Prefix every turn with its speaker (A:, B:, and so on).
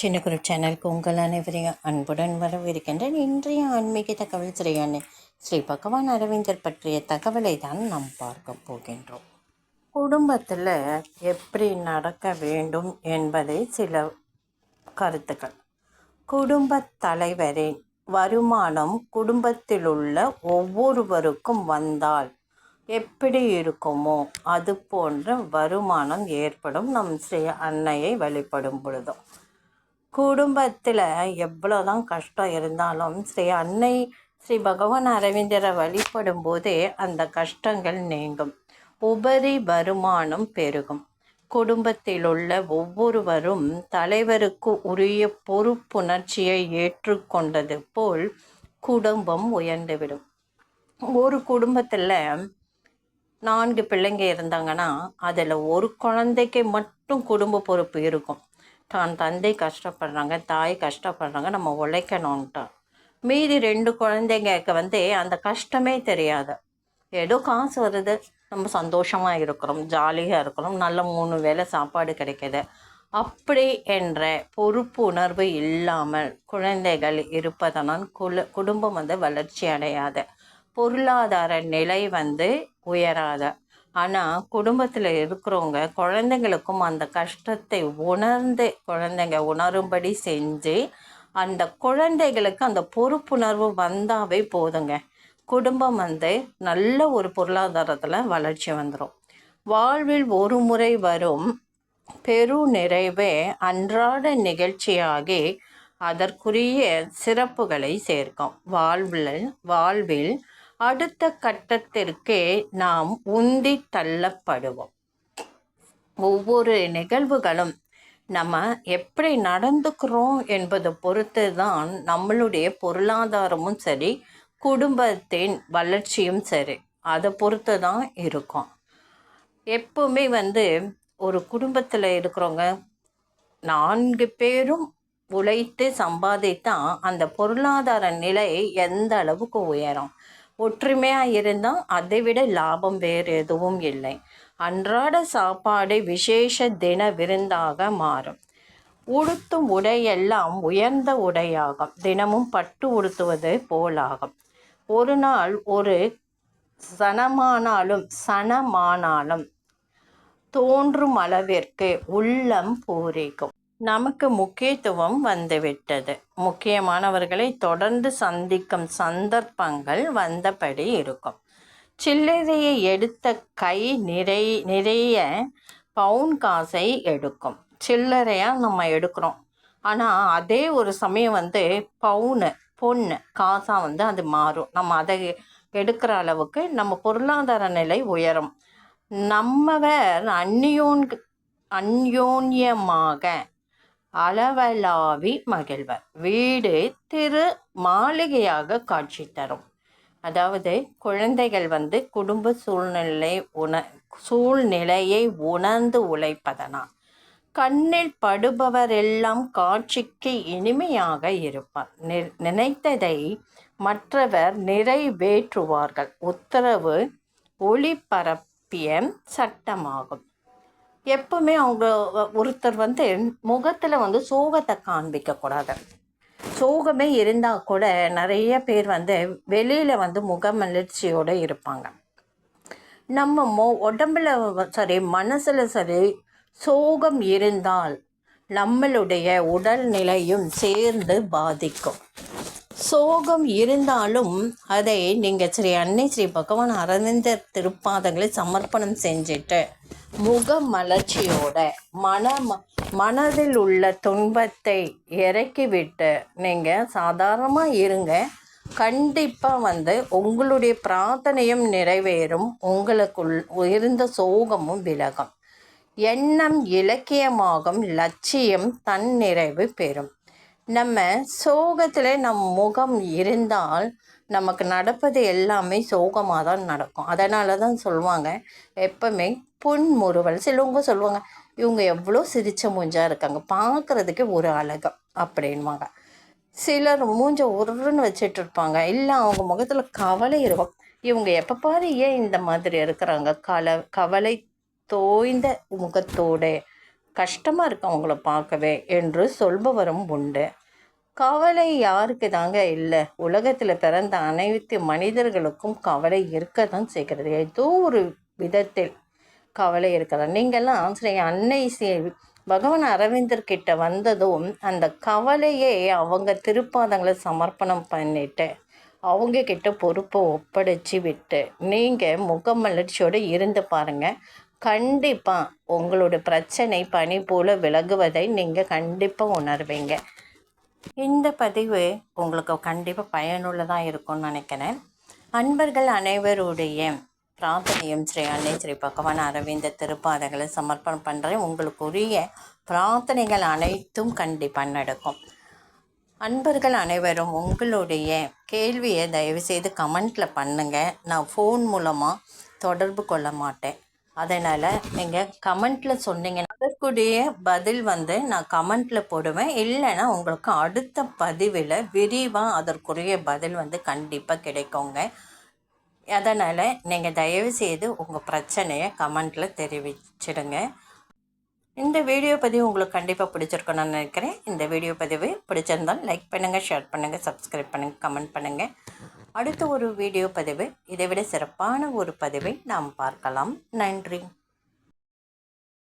A: சின்ன குரு சேனலுக்கு உங்கள் அனைவரையும் அன்புடன் வரவிருக்கின்றேன் இன்றைய ஆன்மீக தகவல் ஸ்ரீ ஸ்ரீ பகவான் அரவிந்தர் பற்றிய தகவலை தான் நாம் பார்க்க போகின்றோம். குடும்பத்தில் எப்படி நடக்க வேண்டும் என்பதை சில கருத்துக்கள். குடும்பத் தலைவரின் வருமானம் குடும்பத்தில் உள்ள ஒவ்வொருவருக்கும் வந்தால் எப்படி இருக்குமோ அது போன்ற வருமானம் ஏற்படும். நம் ஸ்ரீ அன்னையை வழிபடும் பொழுதும் குடும்பத்தில் எவ்வளோதான் கஷ்டம் இருந்தாலும் ஸ்ரீ அன்னை ஸ்ரீ பகவான் அரவிந்தரை வழிபடும் போதே அந்த கஷ்டங்கள் நீங்கும். உபரி வருமானம் பெருகும். குடும்பத்தில் உள்ள ஒவ்வொருவரும் தலைவருக்கு உரிய பொறுப்புணர்ச்சியை ஏற்றுக்கொண்டது போல் குடும்பம் உயர்ந்துவிடும். ஒரு குடும்பத்தில் நான்கு பிள்ளைங்க இருந்தாங்கன்னா அதில் ஒரு குழந்தைக்கு மட்டும் குடும்ப பொறுப்பு இருக்கும். தான் தந்தை கஷ்டப்படுறாங்க தாய் கஷ்டப்படுறாங்க நம்ம உழைக்கணுன்ட்டா மீதி ரெண்டு குழந்தைங்களுக்கு வந்து அந்த கஷ்டமே தெரியாது. ஏதோ காசு வருது. நம்ம சந்தோஷமாக இருக்கிறோம் ஜாலியாக இருக்கிறோம் நல்ல மூணு வேளை சாப்பாடு கிடைக்கிது. அப்படி என்ற பொறுப்பு உணர்வு இல்லாமல் குழந்தைகள் இருப்பதனால் குல குடும்பம் வந்து வளர்ச்சி அடையாது. பொருளாதார நிலை வந்து உயராத. ஆனால் குடும்பத்தில் இருக்கிறவங்க குழந்தைங்களுக்கும் அந்த கஷ்டத்தை உணர்ந்து குழந்தைங்க உணரும்படி செஞ்சு அந்த குழந்தைகளுக்கு அந்த பொறுப்புணர்வு வந்தாவே போதுங்க. குடும்பம் வந்து நல்ல ஒரு பொருளாதாரத்தில் வளர்ச்சி வந்துடும் வாழ்வில் ஒரு முறை வரும் பெரு நிறைவே அன்றாட நிகழ்ச்சியாகி அதற்குரிய சிறப்புகளை சேர்க்கும். வாழ்வில் வாழ்வில் அடுத்த கட்டத்திற்கே நாம் உந்தி தள்ளப்படுவோம். ஒவ்வொரு நிகழ்வுகளும் நம்ம எப்படி நடந்துக்கிறோம் என்பதை பொறுத்து தான் நம்மளுடைய பொருளாதாரமும் சரி குடும்பத்தின் வளர்ச்சியும் சரி அதை பொறுத்து தான் இருக்கும். எப்பவுமே வந்து ஒரு குடும்பத்தில் இருக்கிறவங்க நான்கு பேரும் உழைத்து சம்பாதித்தான் அந்த பொருளாதார நிலை எந்த அளவுக்கு உயரும்? ஒற்றுமையாக இருந்தால் அதை விட லாபம் வேறு எதுவும் இல்லை. அன்றாட சாப்பாடு விசேஷ தின விருந்தாக மாறும். உடுத்தும் உடையெல்லாம் உயர்ந்த உடையாகும். தினமும் பட்டு உடுத்துவது போலாகும். ஒரு நாள் ஒரு சனமானாலும் சனமானாலும் தோன்றும் அளவிற்கு உள்ளம் பூரிக்கும். நமக்கு முக்கியத்துவம் வந்துவிட்டது. முக்கியமானவர்களை தொடர்ந்து சந்திக்கும் சந்தர்ப்பங்கள் வந்தபடி இருக்கும். சில்லறையை எடுத்த கை நிறை நிறைய பவுன் காசை எடுக்கும். சில்லறையாக நம்ம எடுக்கிறோம். ஆனால் அதே ஒரு சமயம் வந்து பவுனு பொண்ணு காசாக வந்து அது மாறும். நம்ம அதை எடுக்கிற அளவுக்கு நம்ம பொருளாதார நிலை உயரும். நம்மவர் அந்யோன் அந்யோன்யமாக அளவலாவி மகிழ்வர். வீடு திரு மாளிகையாக காட்சி தரும். அதாவது குழந்தைகள் வந்து குடும்ப சூழ்நிலை உண சூழ்நிலையை உணர்ந்து உழைப்பதனால். கண்ணில் படுபவரெல்லாம் காட்சிக்கு இனிமையாக இருப்பார். நினைத்ததை மற்றவர் நிறைவேற்றுவார்கள். உத்தரவு ஒளிபரப்பிய சட்டமாகும். எப்பவுமே அவங்க ஒருத்தர் வந்து முகத்தில் வந்து சோகத்தை காண்பிக்கக்கூடாது. சோகமே இருந்தால் கூட நிறைய பேர் வந்து வெளியில் வந்து முகமலர்ச்சியோடு இருப்பாங்க. நம்ம மோ உடம்புல சரி மனசில் சரி சோகம் இருந்தால் நம்மளுடைய உடல்நிலையும் சேர்ந்து பாதிக்கும். சோகம் இருந்தாலும் அதை நீங்கள் ஸ்ரீ அன்னை ஸ்ரீ பகவான் அரவிந்தர் திருப்பாதங்களை சமர்ப்பணம் செஞ்சுட்டு முக மலர்ச்சியோட மன மனதில் உள்ள துன்பத்தை இறக்கிவிட்டு நீங்கள் சாதாரணமாக இருங்க. கண்டிப்பாக வந்து உங்களுடைய பிரார்த்தனையும் நிறைவேறும். உங்களுக்குள் இருந்த சோகமும் விலகும். எண்ணம் இலக்கியமாகும். லட்சியம் தன்னிறைவு பெறும். நம்ம சோகத்தில் நம் முகம் இருந்தால் நமக்கு நடப்பது எல்லாமே சோகமாக தான் நடக்கும். அதனால தான் சொல்லுவாங்க எப்பவுமே புன்முறுவல் சிலவங்க சொல்லுவாங்க இவங்க எவ்வளோ சிரிச்ச மூஞ்சாக இருக்காங்க பார்க்குறதுக்கு ஒரு அழகம் அப்படின்வாங்க சிலர் மூஞ்ச உருன்னு வச்சுட்டு இருப்பாங்க. இல்லை அவங்க முகத்தில் கவலை இருக்கும். இவங்க எப்போ பாரு ஏன் இந்த மாதிரி இருக்கிறாங்க? கல கவலை தோய்ந்த முகத்தோடு கஷ்டமாக இருக்கு அவங்கள பார்க்கவே என்று சொல்பவரும் உண்டு. கவலை யாருக்கு தாங்க இல்லை. உலகத்தில் பிறந்த அனைத்து மனிதர்களுக்கும் கவலை இருக்க தான் செய்கிறது. ஏதோ ஒரு விதத்தில் கவலை இருக்கிறார் நீங்கள்லாம் ஆசிரியர் அன்னை சே பகவான் அரவிந்தர் கிட்ட வந்ததும் அந்த கவலையே அவங்க திருப்பாதங்களை சமர்ப்பணம் பண்ணிட்டு அவங்க கிட்ட பொறுப்பை ஒப்படைச்சி விட்டு நீங்கள் முகமலர்ச்சியோடு இருந்து பாருங்கள் கண்டிப்பாக உங்களோட பிரச்சனை பனி போல விலகுவதை நீங்கள் கண்டிப்பாக உணர்வீங்க. இந்த பதிவு உங்களுக்கு கண்டிப்பாக பயனுள்ளதாக இருக்கும்னு நினைக்கிறேன். அன்பர்கள் அனைவருடைய பிரார்த்தனையும் ஸ்ரீ அன்னை ஸ்ரீ பகவான் அரவிந்த திருப்பாதங்களை சமர்ப்பணம் பண்ணுறேன் உங்களுக்குரிய பிரார்த்தனைகள் அனைத்தும் கண்டிப்பாக நடக்கும். அன்பர்கள் அனைவரும் உங்களுடைய கேள்வியை தயவுசெய்து கமெண்ட்டில் பண்ணுங்கள் நான் ஃபோன் மூலமாக தொடர்பு கொள்ள மாட்டேன். அதனால் நீங்கள் கமெண்ட்டில் சொன்னீங்கன்னா அதற்குரிய பதில் வந்து நான் கமெண்ட்டில் போடுவேன். இல்லைன்னா உங்களுக்கு அடுத்த பதிவில் விரிவாக அதற்குரிய பதில் வந்து கண்டிப்பாக கிடைக்குங்க. அதனால் நீங்கள் தயவு செய்து உங்கள் பிரச்சனையை கமெண்ட்டில் தெரிவிச்சிடுங்க. இந்த வீடியோ பதிவு உங்களுக்கு கண்டிப்பாக பிடிச்சிருக்குன்னு நான் நினைக்கிறேன். இந்த வீடியோ பதிவு பிடிச்சிருந்தால் லைக் பண்ணுங்கள் ஷேர் பண்ணுங்கள் சப்ஸ்கிரைப் பண்ணுங்கள் கமெண்ட் பண்ணுங்கள் அடுத்த ஒரு வீடியோ பதிவு இதை விட சிறப்பான ஒரு பதிவை நாம் பார்க்கலாம். நன்றி.